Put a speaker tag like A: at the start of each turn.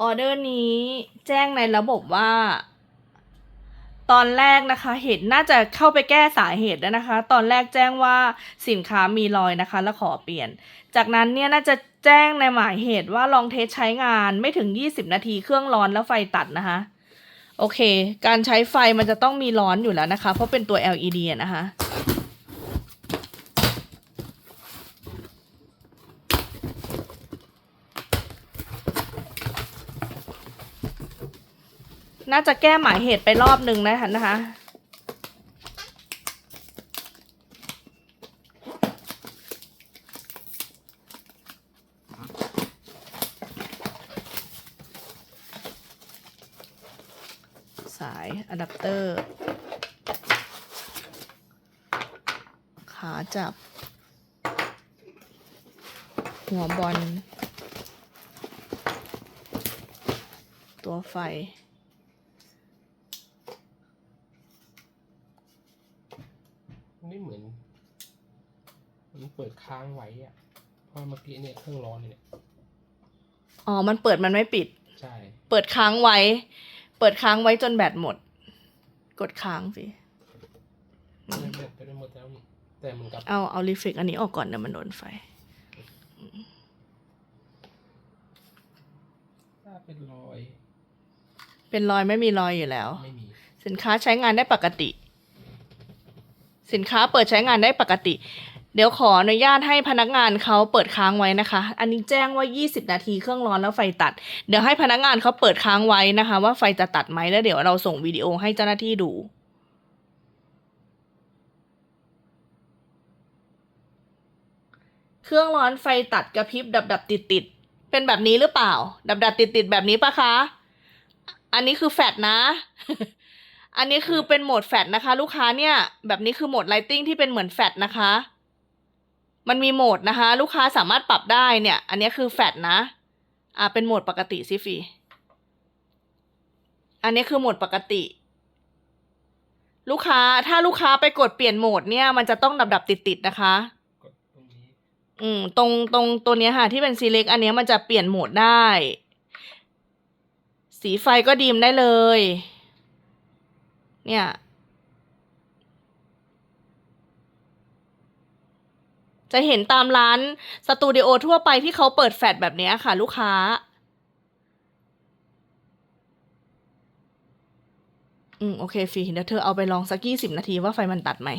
A: ออเดอร์นี้แจ้งในระบบว่า ตอนแรกนะคะ เหตุน่าจะเข้าไปแก้สาเหตุแล้วนะคะ ตอนแรกแจ้งว่าสินค้ามีรอยนะคะ แล้วขอเปลี่ยน จากนั้นเนี่ยน่าจะแจ้งในหมายเหตุว่าลองเทสใช้งานไม่ถึง 20 นาทีเครื่องร้อนแล้วไฟตัดนะคะ โอเค การใช้ไฟมันจะต้องมีร้อนอยู่แล้วนะคะ เพราะเป็นตัว LED นะคะ น่าจะแก้หมายเหตุไปรอบหนึ่งนะคะนะคะ สายอะแดปเตอร์ ขาจับ หัวบอล ตัวไฟ
B: ไม่เหมือน มันเปิดค้างไว้อะเพราะเมื่อกี้เนี่ยเครื่องร้อนเนี่ย
A: อ๋อ มันเปิดมันไม่ปิด
B: ใช่
A: เปิดค้างไว้ เปิดค้างไว้จนแบตหมด กดค้างสิ
B: ไม่ไม่ไปได้หมดแล้วนี่แต่เหมือนกับ
A: เอาเอารีเฟกอันนี้ออกก่อนเดี๋ยวมันโดนไฟ
B: ถ้าเป็นรอย
A: เป็นรอยไม่มีรอยอยู่แล้ว
B: ไม่มี
A: สินค้าใช้งานได้ปกติ สินค้าเปิดใช้งานได้ปกติ เดี๋ยวขออนุญาตให้พนักงานเขาเปิดค้างไว้นะคะ อันนี้แจ้งว่า 20 นาทีเครื่องร้อนแล้วไฟตัด เดี๋ยวให้พนักงานเขาเปิดค้างไว้นะคะ ว่าไฟจะตัดไหมแล้วเดี๋ยวเราส่งวิดีโอให้เจ้าหน้าที่ดูเครื่องร้อนไฟตัดกระพริบดับดับติดติดเป็นแบบนี้หรือเปล่า ดับดับติดติดแบบนี้ปะคะ อันนี้คือแฟดนะ อันนี้คือเป็นโหมดแฟดนะคะ ลูกค้าเนี่ย แบบนี้คือโหมดไลติ้งที่เป็นเหมือนแฟดนะคะ มันมีโหมดนะคะ ลูกค้าสามารถปรับได้เนี่ย อันนี้คือแฟดนะ อ่าเป็นโหมดปกติสิฟีอันนี้คือโหมดปกติ ลูกค้าถ้าลูกค้าไปกดเปลี่ยนโหมดเนี่ย มันจะต้องดับดับติดติดๆนะคะ
B: กดตรงนี้
A: อืมตรงตรงตัวเนี้ยค่ะ ที่เป็นซีเล็กอันเนี้ยมันจะเปลี่ยนโหมดได้ สีไฟก็ดีมได้เลย เนี่ย จะเห็นตามร้านสตูดิโอทั่วไปที่เขาเปิดแฟลชแบบนี้ค่ะ ลูกค้า อืม โอเคฟีเดี๋ยวเธอเอาไปลองสักยี่สิบนาทีว่าไฟมันตัดไหม